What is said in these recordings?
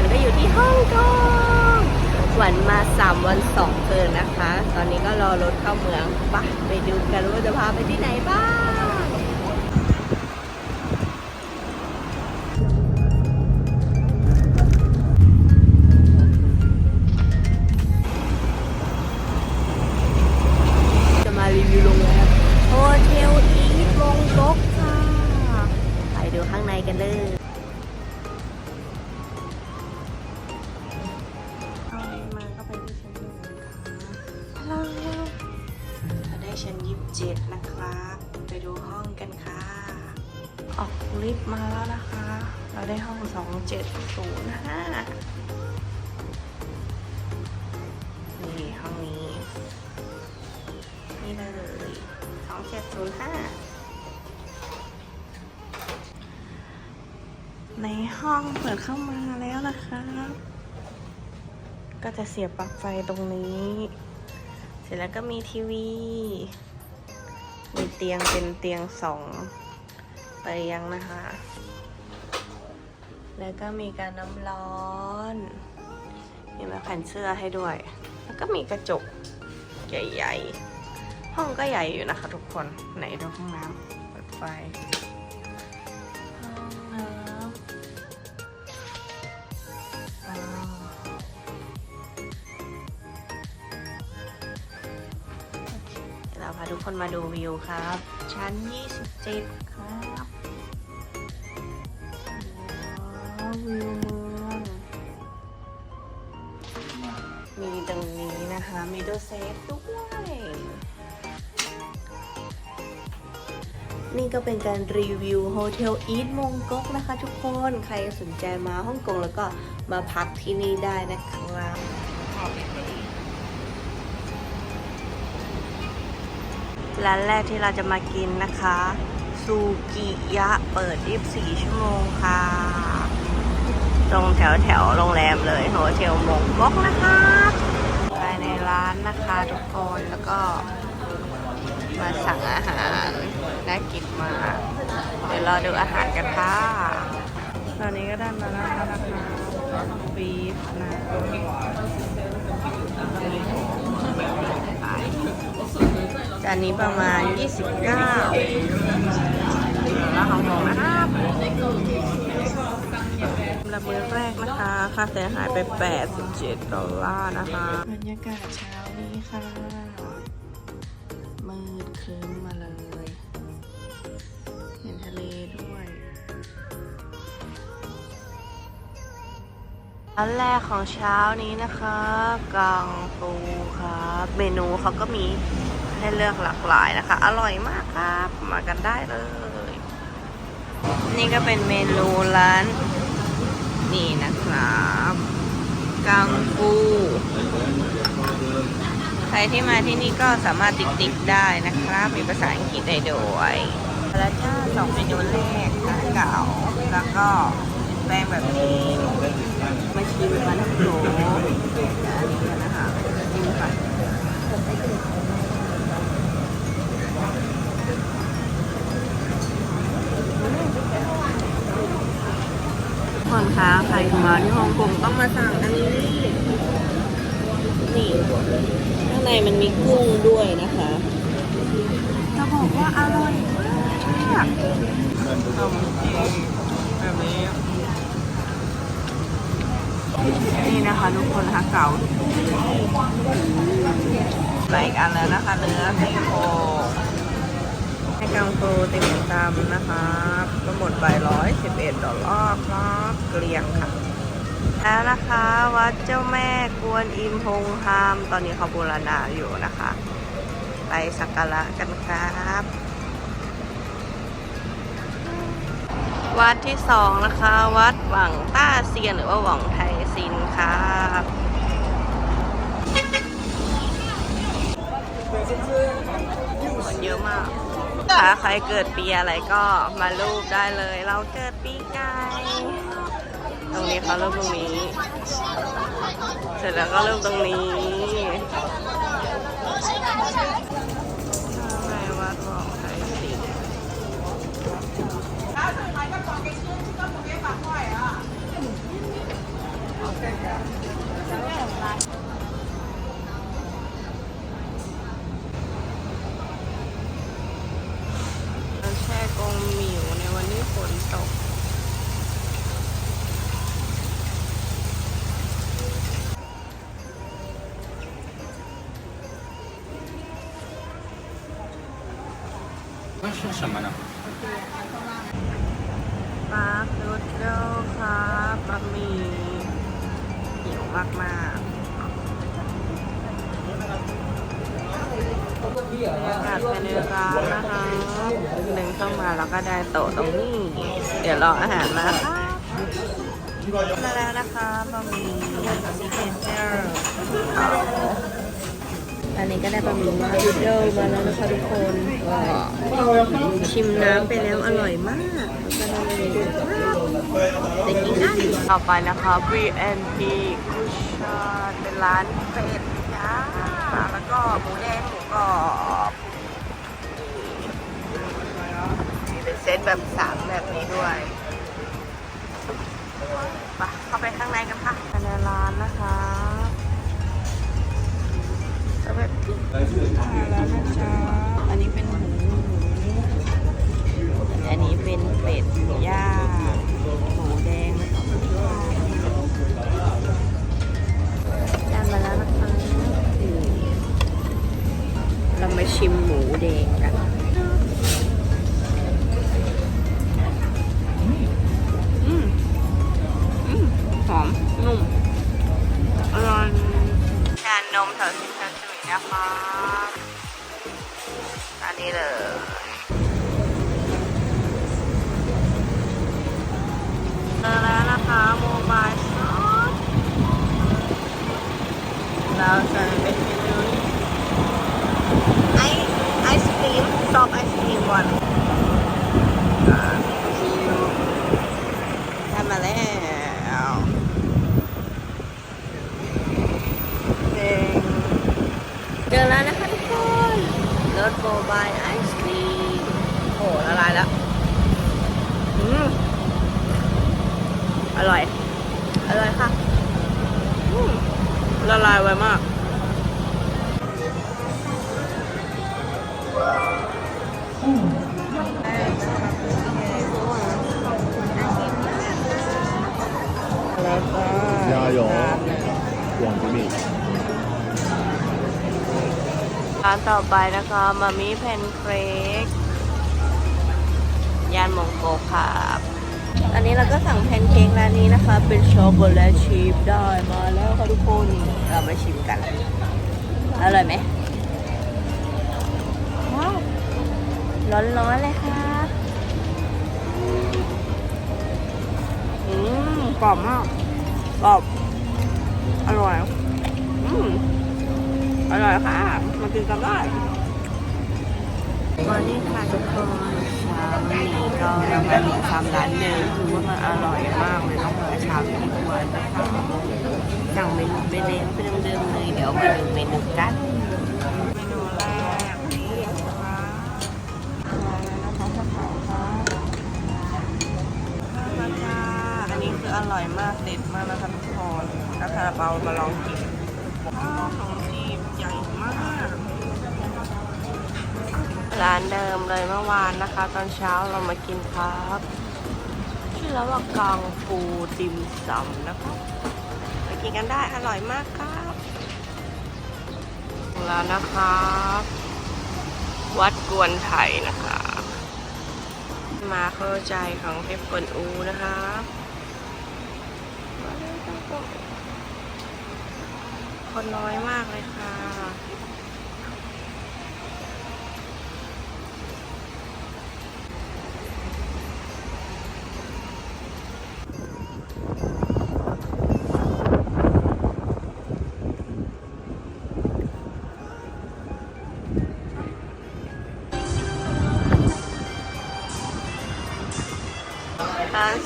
วันก็อยู่ที่ฮ่องกงหวันมา 3 วัน2คืนนะคะ ตอนนี้ก็รอรถเข้าเมืองไปไปดูกันว่าจะพาไปที่ไหนบ้างจะมารีวิวโรงแรมโฮเทลอีทวงก๊กค่ะไปดูข้างในกันเลย มาแล้วนะคะ เราได้ห้องสองเจ็ดศูนย์ห้านี่ห้องนี้ นี่เลยสองเจ็ดศูนย์ห้าในห้องเปิดเข้ามาแล้วนะครับก็จะเสียบปลั๊กไฟตรงนี้ เสร็จแล้วก็มีทีวี มีเตียงเป็นเตียงสอง เตียงนะคะ แล้วก็มีการน้ำร้อน มีมาแผ่นเสื้อให้ด้วย แล้วก็มีกระจกใหญ่ๆ ห้องก็ใหญ่อยู่นะคะทุกคน ไหนดูห้องน้ำเปิดไฟห้องน้ำว้าวเดี๋ยวเราพาทุกคนมาดูวิวครับ ชั้น 27 นี้นะคะ มีตู้เซฟด้วย นี่ก็เป็นการรีวิวโฮเทลอีทมงก๊กนะคะทุกคน ใครสนใจมาฮ่องกงแล้วก็มาพักที่นี่ได้นะครับร้านแรกที่เราจะมากินนะคะ ซูกิยะเปิด 24 ชั่วโมงค่ะ ตรงแถวแถวโรงแรมเลยโฮเทลมงก๊กนะคะ ร้านนะคะทุกคนแล้วก็มาสั่งอาหารน่ากินมากเดี๋ยวรอดูอาหารกันค่ะตอนนี้ก็ได้มาแล้วนะคะบีฟนะจานนี้ประมาณ 29แล้วของผมนะครับ ระเบิดแรกนะคะ ค่าเสียหายไป 87 ดอลลาร์นะคะ บรรยากาศเช้านี้ค่ะ มืดครึ้มมาเลย เห็นทะเลด้วยอันแรกของเช้านี้นะครับกังปูครับเมนูเขาก็มีให้เลือกหลากหลายนะคะ อร่อยมากครับ มากันได้เลย นี่ก็เป็นเมนูร้าน นี่นะครับกังปูใครที่มาที่นี่ก็สามารถติ๊กติ๊กได้นะครับ มีภาษาอังกฤษได้ด้วยแล้วจ้าสองเมนูแรกทั้งเก่า แล้วก็แป้งแบบนี้มาชิมกันนะโหอันนี้นนะคะชิมค่ะ คนคะใครมาที่ฮ่องกงต้องมาสั่งอันนี้ นี่ข้างในมันมีกุ้งด้วยนะคะจะบอกว่าอร่อยมากขนมจีนแบบนี้นี่นะคะทุกคนนะคะเก่าหลายอีกอันแล้วนะคะเนื้อซี่โครง ให้กังฟูติ่มซำนะคะก็หมดไปร้อยสิบเอ็ดดอลลาร์ครับเกลียงค่ะ แล้วนะคะ วัดเจ้าแม่กวนอิมพงฮาม ตอนนี้เขาบูรณาอยู่นะคะ ไปสักการะกันครับวัดที่สองนะคะ วัดหวังต้าเซียนหรือว่าหวังไทยซินครับคนเยอะมาก ถ้าใครเกิดปีอะไรก็มารูปได้เลย เราเกิดปีไก่ตรงนี้เขาเริ่มตรงนี้ เสร็จแล้วก็เริ่มตรงนี้อะไรวัดหวังไทยซิแช่กรงหมิวในวันที่ ฝนตก ชื่อสมนะปั๊บนุดเดลครับบะหมี่เหนียวมากมาก กาศภายในร้านนะคะเดินเข้ามาแล้วก็ได้โต๊ะตรงนี้ เดี๋ยวรออาหารมาค่ะมาแล้วนะคะบะหมี่ซิกเนเจอร์อันนี้ก็ได้บะหมี่มาดูเดิลมาแล้วนะคะทุกคนชิมน้ำไปแล้วอร่อยมากแล้วก็ได้เลยไปกินกันต่อไปนะคะ BNP กุชานเป็นร้านเป็ดย่าแล้วก็หมูแดง แบบสามแบบนี้ด้วยไปเข้าไปข้างในกันค่ะภายในร้านนะคะจะแบบมาแล้วนะจ๊ะ นะคะอันนี้เลยเจอแล้วนะคะโมบายช็อปเราจะเป็นเมนูไอไอศครีมชอบไอศครีมก่อนอ่าคิว ได้มาแล้วเจ๋ง เจอแล้วนะคะทุกคนรถโมบายไอศครีมโอ้ละลายแล้ว อืม อร่อย อร่อยค่ะ อืม ละลายไวมาก แล้วก็ 加油广之蜜。 ร้านต่อไปนะคะมามิเพนเค้กย่านมงโกครับอันนี้เราก็สั่งแพนเค้กร้านนี้นะคะ เป็นช็อกโกแลตชีสได้มาแล้วค่ะทุกคนเรามาชิมกัน อร่อยไหมร้อนๆเลยครับอืมกรอบมากกรอบอร่อยอืม อร่อยค่ะ มากินกันได้วันนี้ค่ะทุกคนเช้านี้ก็เรามาถึงทำร้านเดิมคือว่ามันอร่อยมากเลยต้องมาเช้านี้ทุกวันนะคะสั่งเมนูไปแล้วเป็นเดิมๆเลยเดี๋ยวมาดูเมนูกันเมนูแรกนี่นะคะมาแล้วนะคะกะเพราค่ะมาจ้าอันนี้คืออร่อยมากเด็ดมากนะคะทุกคนถ้าคาราเปามาลองกินข้าวของ ร้านเดิมเลยเมื่อวานนะคะ ตอนเช้าเรามากินครับชื่อแล้วว่ากังฟูติมซำนะคะไปกินกันได้อร่อยมากครับแล้วนะครับวัดกวนไทยนะคะ มาเข้าใจของเทพกวนอูนะคะคนน้อยมากเลยค่ะ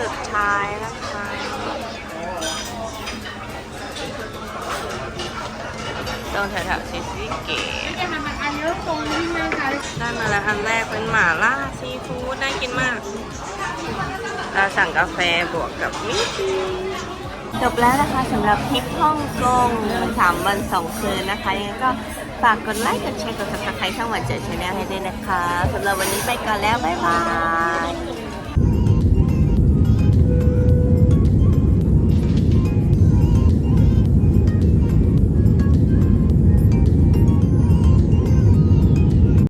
สุดท้ายนะคะตรงแถวๆซิซิเกตจะทำอันเริ่มตรงที่นะคะได้มาแล้วอันแรกเป็นหม่าล่าซีฟู้ดน่ากินมาก เราสั่งกาแฟบวกกับมิทีจบแล้วนะคะสำหรับทริปฮ่องกงสามวันสองคืนนะคะยังไงก็ฝากกดไลค์ กดแชร์ กด subscribe ช่องวานเจอชาแนลให้ด้วยนะคะสำหรับวันนี้ไปก่อนแล้ว บ๊ายบาย